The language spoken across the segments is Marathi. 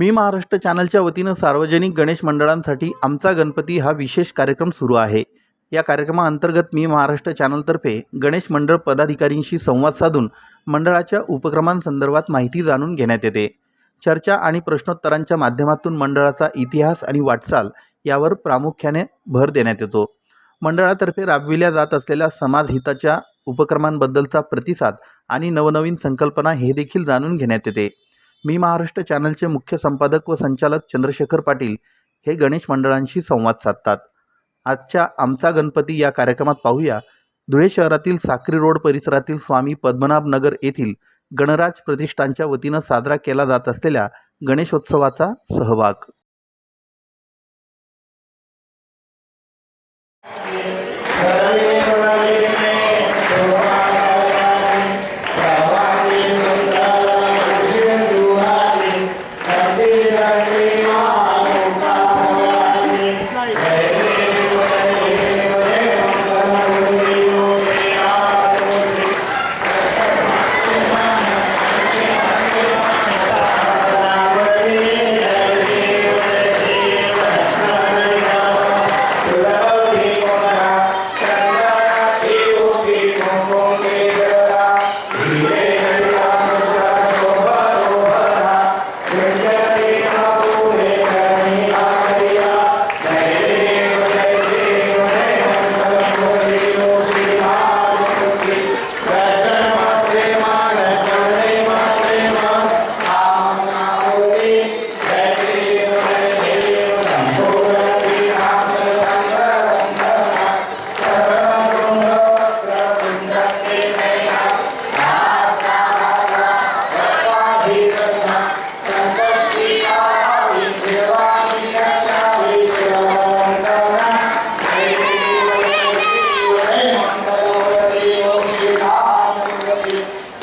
मी महाराष्ट्र चॅनलच्या वतीनं सार्वजनिक गणेश मंडळांसाठी आमचा गणपती हा विशेष कार्यक्रम सुरू आहे. या कार्यक्रमाअंतर्गत मी महाराष्ट्र चॅनलतर्फे गणेश मंडळ पदाधिकारींशी संवाद साधून मंडळाच्या उपक्रमांसंदर्भात माहिती जाणून घेण्यात येते. चर्चा आणि प्रश्नोत्तरांच्या माध्यमातून मंडळाचा इतिहास आणि वाटचाल यावर प्रामुख्याने भर देण्यात येतो. मंडळातर्फे राबविल्या जात असलेल्या समाजहिताच्या उपक्रमांबद्दलचा प्रतिसाद आणि नवनवीन संकल्पना हे देखील जाणून घेण्यात येते. मी महाराष्ट्र चॅनलचे मुख्य संपादक व संचालक चंद्रशेखर पाटील हे गणेश मंडळांशी संवाद साधतात. आजच्या आमचा गणपती या कार्यक्रमात पाहूया. धुळे शहरातील साक्री रोड परिसरातील स्वामी पद्मनाभ नगर येथील गणराज प्रतिष्ठानच्या वतीनं साजरा केला जात असलेल्या गणेशोत्सवाचा सहभाग.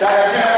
Direction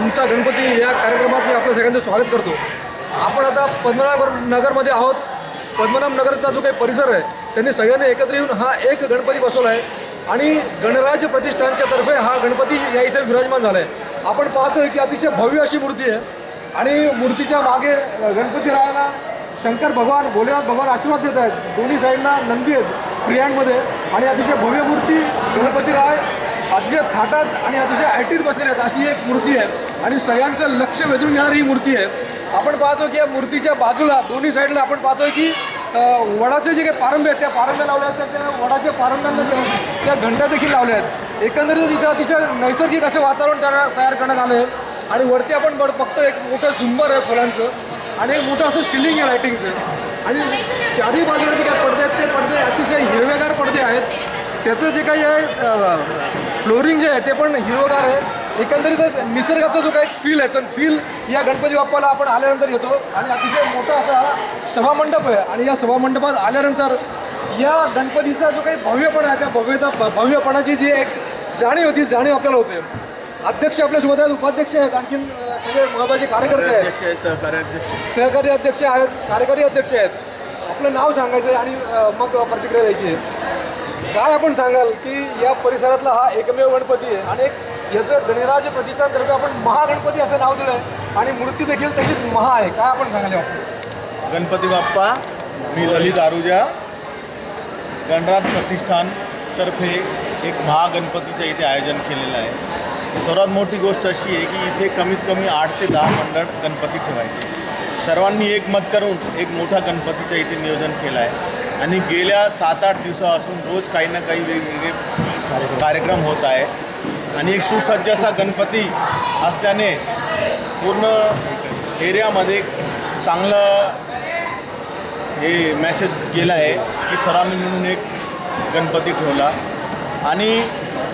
आमचा गणपती या कार्यक्रमात मी आपल्या सगळ्यांचं स्वागत करतो. आपण आता पद्मनाभ नगरमध्ये आहोत. पद्मनाभ नगरचा जो काही परिसर आहे त्यांनी सगळ्यांनी एकत्र येऊन हा एक गणपती बसवला आहे आणि गणराज प्रतिष्ठानच्या तर्फे हा गणपती या इथे विराजमान झाला आहे आपण पाहतोय की अतिशय भव्य अशी मूर्ती आहे. आणि मूर्तीच्या मागे गणपती रायाला शंकर भगवान भोलेनाथ भगवान आशीर्वाद देत आहेत. दोन्ही साईडला नंदी आहेत फ्रियांमध्ये आणि अतिशय भव्य मूर्ती गणपती राय अतिशय थाटात आणि अतिशय ॲटीत बसलेले आहेत अशी एक मूर्ती आहे. आणि सगळ्यांचं लक्ष वेधून घेणारी ही मूर्ती आहे. आपण पाहतो की या मूर्तीच्या बाजूला दोन्ही साईडला आपण पाहतोय की वडाचे जे काही पारंब्या आहेत त्या पारंब्या लावल्या आहेत तर त्या वडाच्या पारंब्यांना त्या- त्या घंटा देखील लावल्या आहेत. एकंदरीत इथं अतिशय नैसर्गिक असं वातावरण तयार तयार करण्यात आलं आहे आणि वरती आपण बघ- बघतो एक मोठं झुंबर आहे फुलांचं आणि एक मोठं असं सिलिंग आहे लायटिंगचं आणि चारही बाजूला जे काही पडदे आहेत ते पडदे अतिशय हिरवेगार पडदे आहेत. त्याचं जे काही आहे फ्लोरिंग जे आहे ते पण हिरवगार आहे. एकंदरीतच निसर्गाचा जो काही फील आहे तो फील या गणपती बाप्पाला आपण आल्यानंतर येतो. आणि अतिशय मोठा असा हा सभामंडप आहे. आणि या सभामंडपात आल्यानंतर या गणपतीचा जो काही भव्यपणा आहे त्या भव्यता भव्यपणाची जी एक जाणीव होती जाणीव आपल्याला होते. अध्यक्ष आपल्यासोबत आहेत उपाध्यक्ष आहेत आणखीन सगळे महत्त्वाचे कार्यकर्ते आहेत. सहकारी अध्यक्ष आहेत. कार्यकारी अध्यक्ष आहेत. आपलं नाव सांगायचं आहे आणि मग प्रतिक्रिया द्यायची काय आपण सांगाल की या परिसरातला हा एकमेव गणपती आहे आणि एक याचं गणराज प्रतिष्ठानतर्फे आपण महागणपती असं नाव दिलं आहे आणि मूर्ती देखील तशीच महा आहे काय आपण सांगायला याबाबतीत? गणपती बाप्पा मी ललित आरुजा गणराज प्रतिष्ठान तर्फे एक महागणपतीचं इथे आयोजन केलेलं आहे. सर्वात मोठी गोष्ट अशी आहे की इथे कमीत कमी आठ ते दहा मंडळ गणपती ठेवायचे. सर्वांनी एक मत करून एक मोठा गणपतीचं इथे नियोजन केलं आहे. आणि गेल्या सात आठ दिवसापासून रोज काही ना काही वेगवेगळे कार्यक्रम होत आहे. आणि एक सुसज्ज असा गणपती असल्याने पूर्ण एरियामध्ये चांगलं हे मॅसेज गेला आहे की सर्वांनी मिळून एक गणपती ठेवला. आणि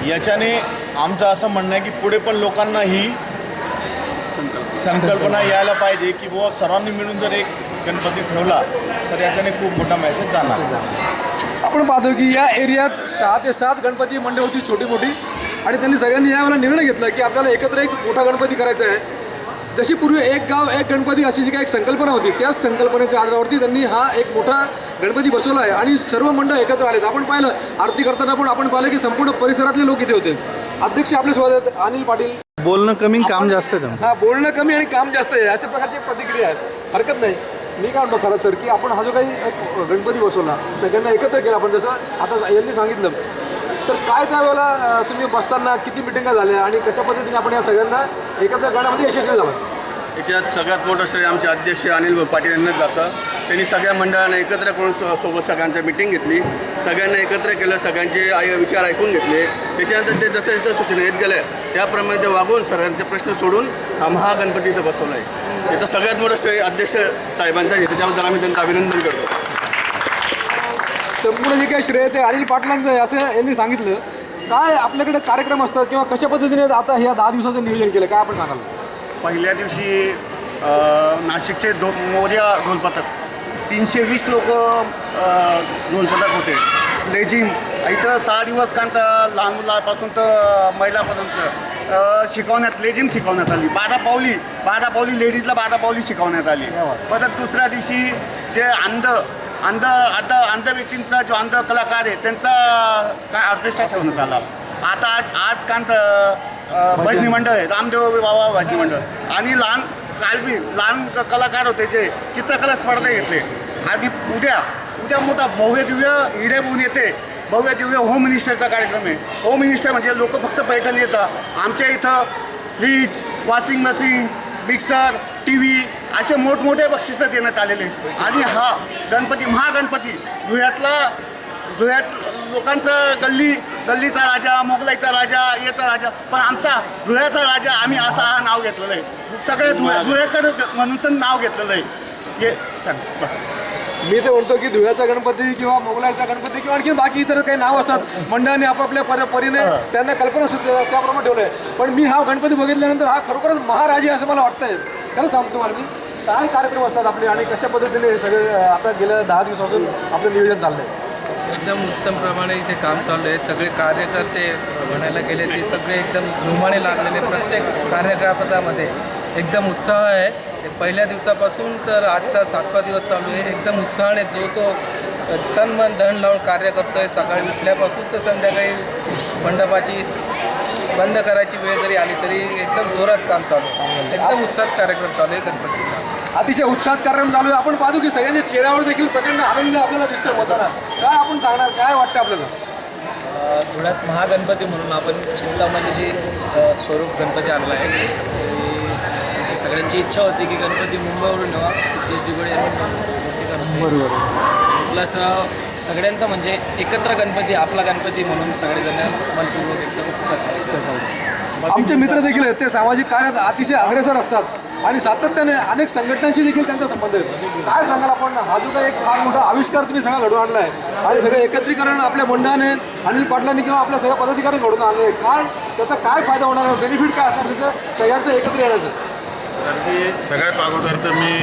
याच्याने आमचं असं म्हणणं आहे की पुढे पण लोकांना ही संकल्पना यायला पाहिजे की बुवा सर्वांनी मिळून जर एक गणपती ठेवला तर याच्याने खूप मोठा मेसेज जाणार. आपण पाहतो की या एरियात सहा ते सात गणपती मंडळ होती छोटी मोठी. आणि त्यांनी सगळ्यांनी यावेळेला निर्णय घेतला की आपल्याला एकत्र एक मोठा गणपती करायचा आहे. जशी पूर्वी एक गाव एक गणपती अशी जी काही एक संकल्पना होती त्याच संकल्पनेच्या आधारावरती त्यांनी हा एक मोठा गणपती बसवला आहे आणि सर्व मंडळ एकत्र आलेत. आपण पाहिलं आरती करताना पण आपण पाहिलं की संपूर्ण परिसरातले लोक इथे होते. अध्यक्ष आपल्यासोबत आहेत अनिल पाटील. बोलणं कमी काम जास्त आहे हा बोलणं कमी आणि काम जास्त आहे अशा प्रकारची प्रतिक्रिया आहे. हरकत नाही. मी काय म्हणतो खरं सर की आपण हा जो काही एक गणपती बसवला सगळ्यांना एकत्र केला आपण जसं आता यांनी सांगितलं तर काय त्यावेळेला तुम्ही बसताना किती मिटिंगा झाल्या आणि कशा पद्धतीने आपण या सगळ्यांना एकत्र करण्यामध्ये यशस्वी झाला याच्यात सगळ्यात मोठं श्रेय आमचे अध्यक्ष अनिल पाटील यांनाच जातं. त्यांनी सगळ्या मंडळांना एकत्र करून सोबत सगळ्यांची मिटिंग घेतली. सगळ्यांना एकत्र केलं सगळ्यांचे आय विचार ऐकून घेतले. त्याच्यानंतर ते जसं जसं सूचना येत गेल्या त्याप्रमाणे ते वागून सगळ्यांचे प्रश्न सोडून हा महागणपती इथं बसवला आहे. याचं सगळ्यात मोठं श्रेय अध्यक्ष साहेबांचं आहे. त्याच्याबद्दल आम्ही त्यांचं अभिनंदन करतो. संपूर्ण जे काही श्रेय ते अनिल पाटलांचं आहे असं यांनी सांगितलं. काय आपल्याकडे कार्यक्रम असतात किंवा कशा पद्धतीने आता ह्या दहा दिवसाचं नियोजन केलं? काय आपण सांगाल? पहिल्या दिवशी नाशिकचे दो मोर्या ढोलपथक तीनशे वीस लोक ढोलपथक होते. लेझिम. इथं सहा दिवस कांत लहान मुलापासून तर महिलापर्यंत शिकवण्यात लेझिम शिकवण्यात आली. बारा पावली. बारा पावली लेडीजला बारा पावली शिकवण्यात आली. परत दुसऱ्या दिवशी जे अंध अंध आता अंध व्यक्तींचा जो अंध कलाकार आहे त्यांचा काय ऑर्केस्ट्रा ठेवण्यात आला? आता आज आज कांत भजनी. मंडळ आहे रामदेव बाबा भजनी मंडळ आणि लहान कालबी लहान कलाकार होते जे चित्रकला स्पर्धा घेतले. आणि उद्या उद्या मोठा भव्य दिव्य हिरे बुन येते. भव्य दिव्य होम मिनिस्टरचा कार्यक्रम आहे. होम मिनिस्टर म्हणजे लोक फक्त पैठण येतात. आमच्या इथं fridge washing machine mixer T V असे मोठमोठे बक्षिसं देण्यात आलेले. आणि हा गणपती महागणपती धुळ्यातला धुळ्यात लोकांचा गल्ली गल्लीचा राजा मोगलाईचा राजा याचा राजा पण आमचा धुळ्याचा राजा आम्ही असं हा नाव घेतलेलं आहे. सगळे धुळ्या धुळ्याकर म्हणून नाव घेतलेलं आहे. हे सांग बस. मी तर म्हणतो की धुळ्याचा गणपती किंवा मोगलाईचा गणपती किंवा आणखी बाकी इतर काही नाव असतात मंडळांनी आपापल्या पद परीने त्यांना कल्पना सुचल्या त्याप्रमाणे ठेवलं आहे पण मी हा गणपती बघितल्यानंतर हा खरोखरच महाराजी असं मला वाटतंय. खरं सांगतो तुम्हाला मी. काय कार्यक्रम असतात आपले आणि कशा पद्धतीने सगळे आता गेल्या दहा दिवसापासून आपलं नियोजन चाललंय? एकदम उत्तम प्रमाणे इथे काम चालू आहे सगळे कार्यकर्ते म्हणायला गेले ते सगळे एकदम जोमाने लागलेले प्रत्येक कार्यक्रमामध्ये एकदम उत्साह आहे. ते पहिल्या दिवसापासून तर आजचा सातवा दिवस चालू आहे. एकदम उत्साहाने जो तो तन मन धन लावून कार्य करतो आहे सकाळी उठल्यापासून तर संध्याकाळी मंडपाची बंद करायची वेळ जरी आली तरी एकदम जोरात काम चालू आहे. एकदम उत्साहात कार्यक्रम चालू आहे गणपतीचा. अतिशय उत्साहात कार्यक्रम चालू आहे. आपण पाहतो की सगळ्यांच्या चेहऱ्यावर देखील प्रचंड आनंद आपल्याला दिसतो होताना काय आपण सांगणार? काय वाटतं आपल्याला? धुळ्यात महागणपती म्हणून आपण चिंतामणीची स्वरूप गणपती आणला आहे. आमची सगळ्यांची इच्छा होती की गणपती मुंबईवरून येवा सिद्धेश दिगोडे यांनी प्लस सगळ्यांचा म्हणजे एकत्र गणपती आपला गणपती म्हणून सगळेजण मनपूर्वक एकदम आमचे मित्र देखील आहेत. ते सामाजिक कार्यात अतिशय अग्रेसर असतात. आणि सातत्याने अनेक संघटनांशी देखील त्यांचा संबंध आहे. काय सांगाल आपण? हा जो काही एक फार मोठा आविष्कार तुम्ही सगळा घडवून आणला आहे. आणि सगळं एकत्रीकरण आपल्या मंडळाने अनिल पाटलांनी किंवा आपल्या सगळ्या पदाधिकारी घडवून आणलं आहे. काय? त्याचा काय फायदा होणार आहे? बेनिफिट काय? असणार त्याचं सगळ्यांचं एकत्र येण्याचं. तर मी सगळ्यात अगोदर तर मी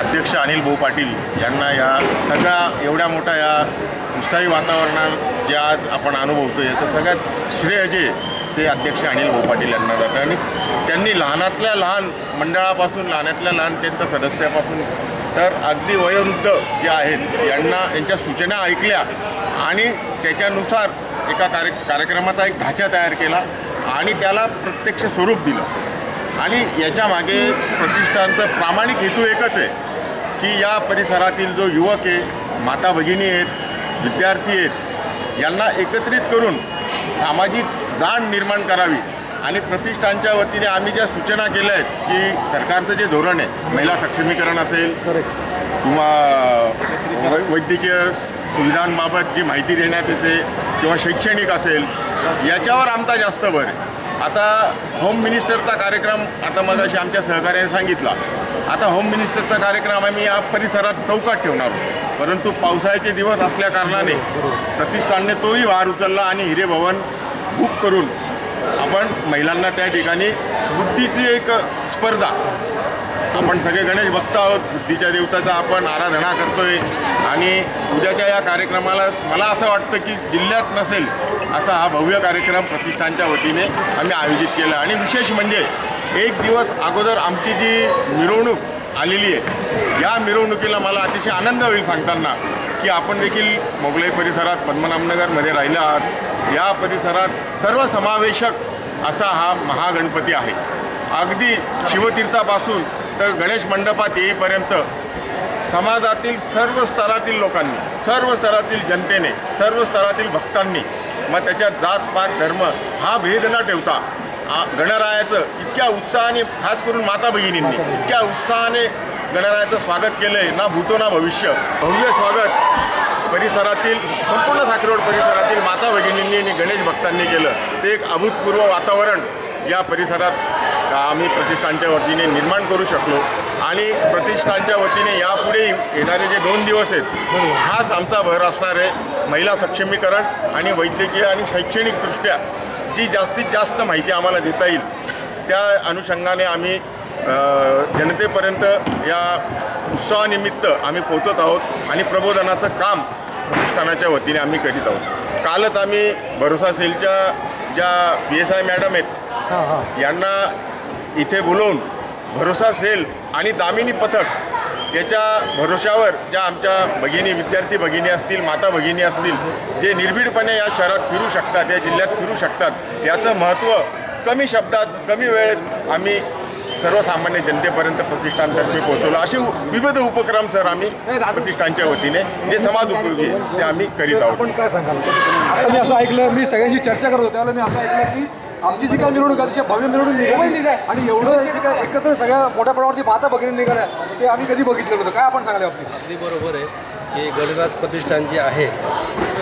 अध्यक्ष अनिल भाऊ पाटील यांना या सगळ्या एवढ्या मोठ्या या उत्साही वातावरणात जे आज आपण अनुभवतो याचं सगळ्यात श्रेय जे ते अध्यक्ष अनिल भाऊ पाटील यांना जातं आणि त्यांनी लहानातल्या लहान मंडळापासून लहानातल्या लहान त्यांच्या सदस्यापासून तर अगदी वयोवृद्ध जे आहेत यांना यांच्या सूचना ऐकल्या आणि त्याच्यानुसार एका कार्य कार्यक्रमाचा एक ढाचा तयार केला आणि त्याला प्रत्यक्ष स्वरूप दिलं. आणि याच्यामागे प्रतिष्ठानचं प्रामाणिक हेतू एकच आहे की या परिसरातील जो युवक आहे माता भगिनी आहेत विद्यार्थी आहेत यांना एकत्रित करून सामाजिक जाण निर्माण करावी. आणि प्रतिष्ठानच्या वतीने आम्ही ज्या सूचना केल्या आहेत की सरकारचं जे धोरण आहे महिला सक्षमीकरण असेल किंवा वैद्यकीय सुविधांबाबत जी माहिती देण्यात येते किंवा शैक्षणिक असेल याच्यावर आमचा जास्त भर आहे. आता होम मिनिस्टरचा कार्यक्रम आता मगाशी आमच्या सहकार्याने सांगितला. आता होम मिनिस्टरचा कार्यक्रम आम्ही या परिसरात चौकात ठेवणार परंतु पावसाळ्याचे दिवस असल्या कारणाने प्रतिष्ठानने तोही वार उचलला आणि हिरे भवन बुक करून आपण महिलांना त्या ठिकाणी बुद्धीची एक स्पर्धा. आपण सगळे गणेश भक्त आहोत बुद्धीच्या देवताचा आपण आराधना करतोय आणि उद्याच्या या कार्यक्रमाला मला असं वाटतं की जिल्ह्यात नसेल असा हा भव्य कार्यक्रम प्रतिष्ठानच्या वतीने आम्ही आयोजित केला. आणि विशेष म्हणजे एक दिवस अगोदर आमची जी मिरवणूक आलेली आहे या मिरवणुकीला मला अतिशय आनंद होईल सांगताना. की आपण देखील मोगलाई परिसरात पद्मनाभनगरमध्ये राहिला आहात. या परिसरात सर्वसमावेशक असा हा महागणपती आहे. अगदी शिवतीर्थापासून तर गणेश मंडपात येईपर्यंत समाजातील सर्व स्तरातील लोकांनी सर्व स्तरातील जनतेने सर्व स्तरातील भक्तांनी मग त्याच्यात जात पात धर्म हा भेद न ठेवता गणरायाचं इतक्या उत्साहाने खास करून माता भगिनींनी इतक्या उत्साहाने गणरायाचं स्वागत केलं आहे ना भूतो ना भविष्य. भव्य स्वागत परिसरातील संपूर्ण साखरेवाड परिसरातील माता भगिनींनी आणि गणेश भक्तांनी केलं. ते एक अभूतपूर्व वातावरण या परिसरात आम्ही प्रतिष्ठानच्या वतीने निर्माण करू शकलो. आणि प्रतिष्ठानच्या वतीने यापुढे येणारे जे दोन दिवस आहेत खास आमचा भर असणार आहे. महिला सक्षमीकरण आणि वैद्यकीय आणि शैक्षणिकदृष्ट्या जी जास्तीत जास्त माहिती आम्हाला देता येईल त्या अनुषंगाने आम्ही जनतेपर्यंत या उत्सवानिमित्त आम्ही पोचत आहोत आणि प्रबोधनाचं काम प्रतिष्ठानाच्या वतीने आम्ही करीत आहोत. कालच आम्ही भरोसा सेलच्या ज्या पी एस आय मॅडम आहेत यांना इथे बोलवून भरोसा सेल आणि दामिनी पथक याच्या भरोशावर ज्या आमच्या भगिनी विद्यार्थी भगिनी असतील माता भगिनी असतील जे निर्भीडपणे या शहरात फिरू शकतात या जिल्ह्यात फिरू शकतात याचं महत्त्व कमी शब्दात कमी वेळेत आम्ही सर्वसामान्य जनतेपर्यंत प्रतिष्ठानतर्फे पोहोचवलं. असे विविध उपक्रम सर आम्ही प्रतिष्ठानच्या वतीने जे समाज उपयोगी ते आम्ही करीत आहोत. आपण काय सांगाल? आता मी असं ऐकलं मी सगळ्यांशी चर्चा करत होतो त्यावेळेला मी असं ऐकलं की आमची जी काय मिरवणूक आहे अतिशय भव्य मिरवणूक निघाली आणि एवढं जे काय एकत्र सगळ्या मोठ्या प्रमाणावरती माता भगिनी निघाल्या ते आम्ही कधी बघितलं नव्हतं. काय आपण सांगाल या बाबतीत? अगदी बरोबर आहे की गणनाथ प्रतिष्ठान जे आहे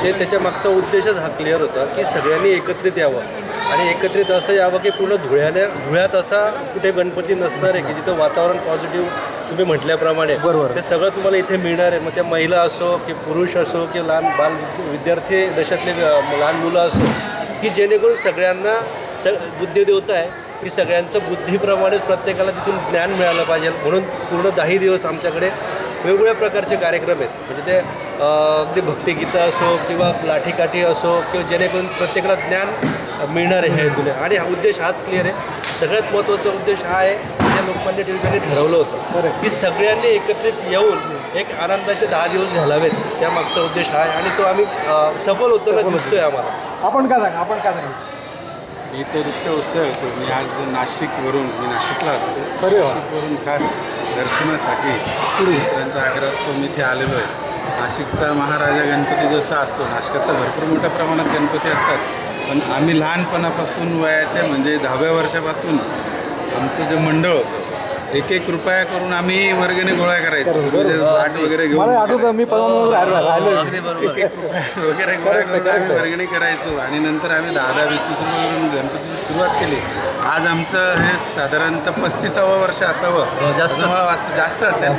ते त्याच्या मागचा उद्देशच हा क्लिअर होता की सगळ्यांनी एकत्रित यावं. आणि एकत्रित असं यावं की पूर्ण धुळ्याने धुळ्यात असा कुठे गणपती नसणार आहे की जिथं वातावरण पॉझिटिव्ह तुम्ही म्हटल्याप्रमाणे. बरोबर. ते सगळं तुम्हाला इथे मिळणार आहे. मग त्या महिला असो की पुरुष असो की लहान बाल विद्यार्थी दशातले लहान मुलं असो की जेणेकरून सगळ्यांना स बुद्धिदेवता आहे की सगळ्यांचं बुद्धीप्रमाणेच प्रत्येकाला तिथून ज्ञान मिळालं पाहिजे. म्हणून पूर्ण दहाही दिवस आमच्याकडे वेगवेगळ्या प्रकारचे कार्यक्रम आहेत. म्हणजे ते अगदी भक्तिगीतं असो किंवा लाठीकाठी असो किंवा जेणेकरून प्रत्येकाला ज्ञान मिळणार आहे ह्या तुला. आणि हा उद्देश हाच क्लिअर आहे. सगळ्यात महत्त्वाचा उद्देश हा आहे त्या लोकमान्य टिळकांनी ठरवलं होतं. की सगळ्यांनी एकत्रित येऊन एक आनंदाचे दहा दिवस घालावेत. त्या मागचा उद्देश हा आहे. आणि तो आम्ही सफल होताना दिसतोय आम्हाला. आपण काय सांगा? आपण काय सांगा? मी तर इतकं उत्साह येतो मी आज नाशिकवरून मी नाशिकला असतो. नाशिकवरून खास दर्शनासाठी मित्रांचा आग्रह असतो. मी इथे आलेलो आहे. नाशिकचा महाराजा गणपती जसा असतो नाशिकात तर भरपूर मोठ्या प्रमाणात गणपती असतात. पण आम्ही लहानपणापासून वयाच्या म्हणजे दहाव्या वर्षापासून आमचं जे मंडळ होतं एक एक रुपया करून आम्ही वर्गणी गोळा करायचो. म्हणजे लाट वगैरे घेऊन एक एक रुपया वगैरे गोळा करून आम्ही वर्गणी करायचो. आणि नंतर आम्ही दहा दहा वीस वीस रुपयावरून गणपतीची सुरुवात केली. आज आमचं हे साधारणतः पस्तीसावं वर्ष असावं. जास्त. असं मला वाटतं जास्त असेल?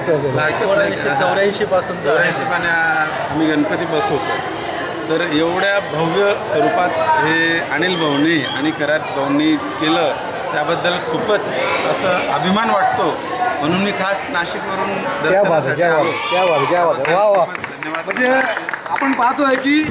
चौऱ्याऐंशी पासून चौऱ्याऐंशी पाने आम्ही गणपती बसवतो तर एवढ्या भव्य स्वरूपात हे अनिल भाऊनी आणि करात भाऊनी केलं त्याबद्दल खूपच असं अभिमान वाटतो. म्हणून मी खास नाशिकवरून दर्शनासाठी आलो. धन्यवाद. म्हणजे आपण पाहतोय की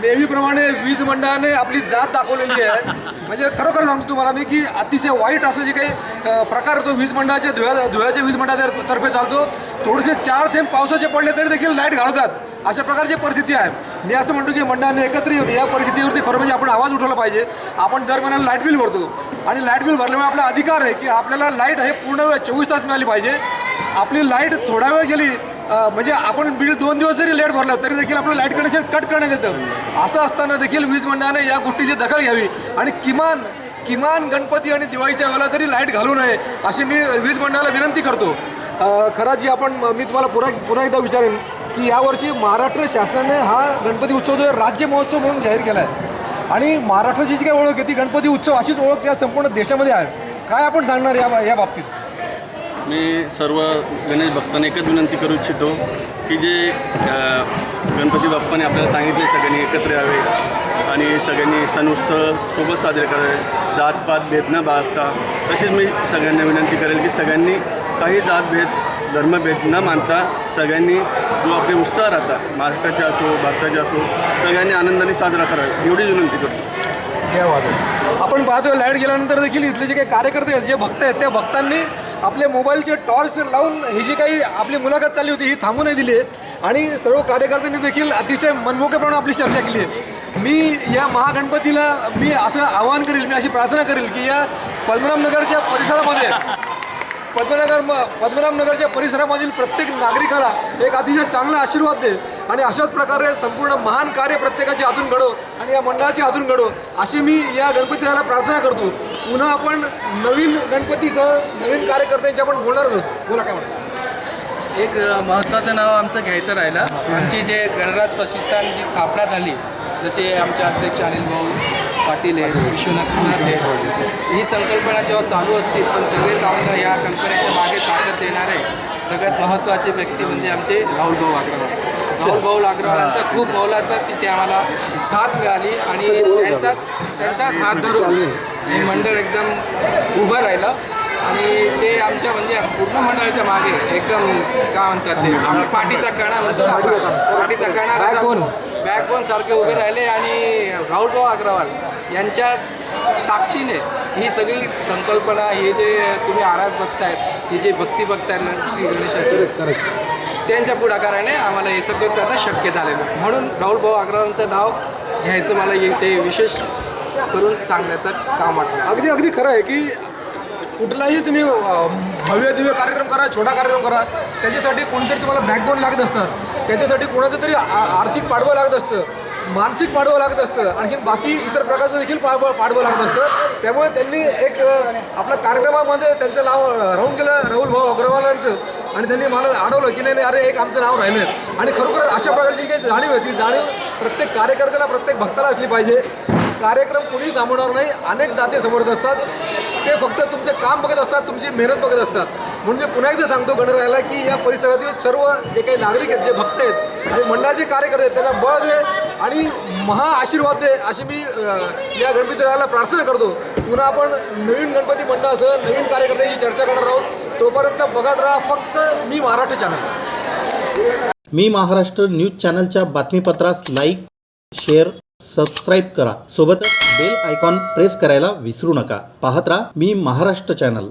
नेहमीप्रमाणे वीज मंडळाने आपली जात दाखवलेली आहे. म्हणजे खरोखर सांगतो तुम्हाला मी की अतिशय वाईट असं जे काही प्रकार तो वीज मंडळाचे धुळ्या धुळ्याच्या वीज मंडळातर्फे चालतो. थोडेसे चार थेंब पावसाचे पडले तरी देखील लाइट घालवतात. अशा प्रकारची परिस्थिती आहे. मी असं म्हणतो की मंडळाने एकत्र येऊन या परिस्थितीवरती खरं म्हणजे आपण आवाज उठवला पाहिजे. आपण दर महिन्याला लाइट बिल भरतो. आणि लाइट बिल भरल्यामुळे आपला अधिकार आहे की आपल्याला लाइट हे पूर्ण वेळ चोवीस तास मिळाली पाहिजे. आपली लाइट थोडा वेळ गेली म्हणजे आपण बिल दोन दिवस जरी लेट भरलं तरी देखील आपलं लाइट कनेक्शन कट करण्यात येतं. असं असताना देखील वीज मंडळाने या गोष्टीची दखल घ्यावी. आणि किमान किमान गणपती आणि दिवाळीच्या वेळेला तरी लाइट घालू नये अशी मी वीज मंडळाला विनंती करतो. खरं जी आपण मी तुम्हाला पुन्हा पुन्हा एकदा विचारेन. की यावर्षी महाराष्ट्र शासनाने हा गणपती उत्सव जो राज्य महोत्सव म्हणून जाहीर केला आहे आणि महाराष्ट्राची जी काही ओळख आहे ती गणपती उत्सव अशीच ओळख या संपूर्ण देशामध्ये आहे. काय आपण सांगणार या या बाबतीत? मी सर्व गणेश भक्तांना एकच विनंती करू इच्छितो की जे अ, गणपती बाप्पाने आपल्याला सांगितले सगळ्यांनी एकत्र यावे आणि सगळ्यांनी सण उत्सव सोबत साजरे करावे. जातपात भेद न बाळगता. तसेच मी सगळ्यांना विनंती करेल की सगळ्यांनी काही जातभेद धर्मभेद न मानता सगळ्यांनी जो आपले उत्साह राहतात महाराष्ट्राचे असो भारताचे असो सगळ्यांनी आनंदाने साजरा करावा एवढीच विनंती करतो. या आपण पाहतोय लाइट गेल्यानंतर देखील इथले जे काही कार्यकर्ते आहेत जे भक्त आहेत त्या भक्तांनी आपले मोबाईलचे टॉर्च लावून ही जी काही आपली मुलाखत चालली होती ही थांबू नाही दिली. आहे आणि सर्व कार्यकर्त्यांनी देखील अतिशय मनमोकळेपणे आपली चर्चा केली. आहे मी या महागणपतीला मी असं आवाहन करेल मी अशी प्रार्थना करेल की या पद्मनाभनगरच्या परिसरामध्ये पद्मनगर म पद्मनामनगरच्या परिसरामधील प्रत्येक नागरिकाला एक अतिशय चांगला आशीर्वाद दे. आणि अशाच प्रकारे संपूर्ण महान कार्य प्रत्येकाच्या हातून घडो आणि या मंडळाच्या हातून घडो अशी मी या गणपतीला प्रार्थना करतो. पुन्हा आपण नवीन गणपतीसह नवीन कार्यकर्त्यांची आपण बोलणार आहोत. बोला काय म्हणता एक महत्त्वाचं नाव आमचं घ्यायचं राहिलं. आमची जे गणराज प्रतिष्ठानची स्थापना झाली जसे आमचे अध्यक्ष अनिल भाऊ पाटील आहेत विश्वनाथ आहेत ही संकल्पना जेव्हा चालू असतील पण सगळे कामगार या कल्पनेच्या मागे ताकद देणारे सगळ्यात महत्त्वाचे व्यक्ती म्हणजे आमचे राहुल भाऊ अग्रवाल राहुल भाऊ अग्रवालांचा खूप मौलाचा तिथे आम्हाला साथ मिळाली आणि त्यांचाच त्यांचाच हात धरून हे मंडळ एकदम उभं राहिलं आणि ते आमच्या म्हणजे पूर्ण मंडळाच्या मागे एकदम काय म्हणतात ते आपण पाठीचा कणा म्हणतो. पाठीचा कणा. बॅकबोन सारखे उभे राहिले आणि राहुल भाऊ अग्रवाल यांच्या ताकदीने ही सगळी संकल्पना हे जे तुम्ही आरास बघतायत ही जे भक्ती बघताय श्री गणेशाची त्यांच्या पुढाकाराने आम्हाला हे सगळं करणं शक्य झालेलं म्हणून राहुल भाऊ अग्रवालांचं नाव घ्यायचं मला हे ते विशेष करून सांगण्याचं काम वाटलं अगदी अगदी खरं आहे की कुठलाही तुम्ही भव्य दिव्य कार्यक्रम करा छोटा कार्यक्रम करा त्याच्यासाठी कोणतरी तुम्हाला बॅकबोन लागत असतात त्याच्यासाठी कोणाचं तरी आर्थिक पाठबळ लागत असतं. मानसिक पाडवं लागत असतं. आणखीन बाकी इतर प्रकारचं देखील पा पाडवं लागत असतं. त्यामुळे त्यांनी एक आपल्या कार्यक्रमामध्ये त्यांचं नाव राहून गेलं. राहुल भाऊ अग्रवालांचं. आणि त्यांनी मला आढवलं की नाही नाही, अरे एक आमचं नाव राहिलं आणि खरोखर अशा प्रकारची काही जाणीव आहे ती जाणीव प्रत्येक कार्यकर्त्याला प्रत्येक भक्ताला असली पाहिजे. कार्यक्रम कुणी थांबवणार नाही. अनेक दाते समोर असतात. ते फक्त तुमचे काम बघत असतात तुमची मेहनत बघत असतात. म्हणून मी पुन्हा एकदा सांगतो गणरायाला की या परिसरातील सर्व जे काही नागरिक आहेत जे भक्त आहेत आणि मंडळाचे कार्यकर्ते त्यांना बळ दे आणि महा आशीर्वाद दे अशी मी या या गणपतीरायाला प्रार्थना करतो. पुन्हा आपण नवीन गणपती मंडळासह नवीन कार्यकर्त्यांची चर्चा करणार आहोत. तोपर्यंत बघत राहा फक्त मी महाराष्ट्र चॅनल. मी महाराष्ट्र न्यूज चॅनलच्या बातमीपत्रास लाईक शेअर सबस्क्राईब करा. सोबतच बेल आयकॉन प्रेस करायला विसरू नका. पाहत राहा मी महाराष्ट्र चॅनल.